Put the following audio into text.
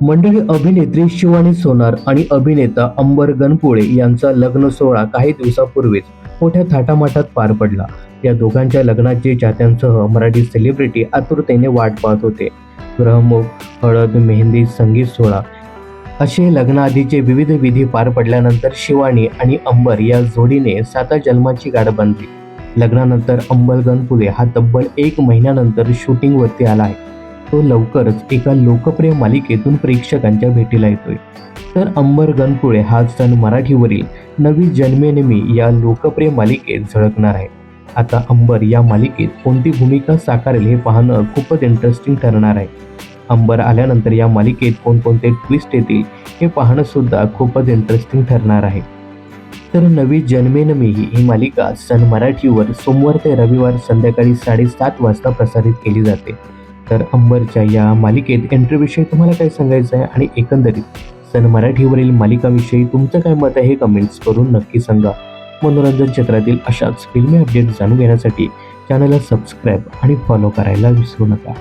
मंडळी अभिनेत्री शिवानी सोनार आणि अभिनेता अंबर गणपुळे यांचा लग्न सोहळा काही दिवसापूर्वीच मोठ्या थाटामाटात पार पडला. या दोघांच्या लग्नाची चाहत्यांसह मराठी सेलिब्रिटी आतुरतेने वाट पाहत होते. ग्रहमुख हळद मेहंदी संगीत सोहळा असे लग्नाआधीचे विविध विधी पार पडल्यानंतर शिवानी आणि अंबर या जोडीने साता जन्माची गाठ बांधली. लग्नानंतर अंबर गणपुले हा तब्बल एक महिन्यानंतर शूटिंगवरती आला आहे. तो लवकरच एका लोकप्रिय मालिकेतून प्रेक्षकांच्या भेटीला येतोय. तर अंबर गणपुळे हा सण मराठीवरील नवी जन्मेनमी या लोकप्रिय मालिकेत झळकणार आहे. आता अंबर या मालिकेत कोणती भूमिका साकारेल हे पाहणं खूपच इंटरेस्टिंग ठरणार आहे. अंबर आल्यानंतर या मालिकेत कोणकोणते ट्विस्ट येतील हे पाहणं सुद्धा खूपच इंटरेस्टिंग ठरणार आहे. तर नवी जन्मेनमी ही मालिका सन मराठीवर सोमवार ते रविवार संध्याकाळी साडेसात वाजता प्रसारित केली जाते. तर अंबरच्या या मालिकेत एंट्रीविषयी तुम्हाला काय सांगायचं आहे आणि एकंदरीत सन मराठीवरील मालिकाविषयी तुमचं काय मत आहे हे कमेंट्स करून नक्की सांगा. मनोरंजन क्षेत्रातील अशाच फिल्मी अपडेट जाणून घेण्यासाठी चॅनलला सबस्क्राईब आणि फॉलो करायला विसरू नका.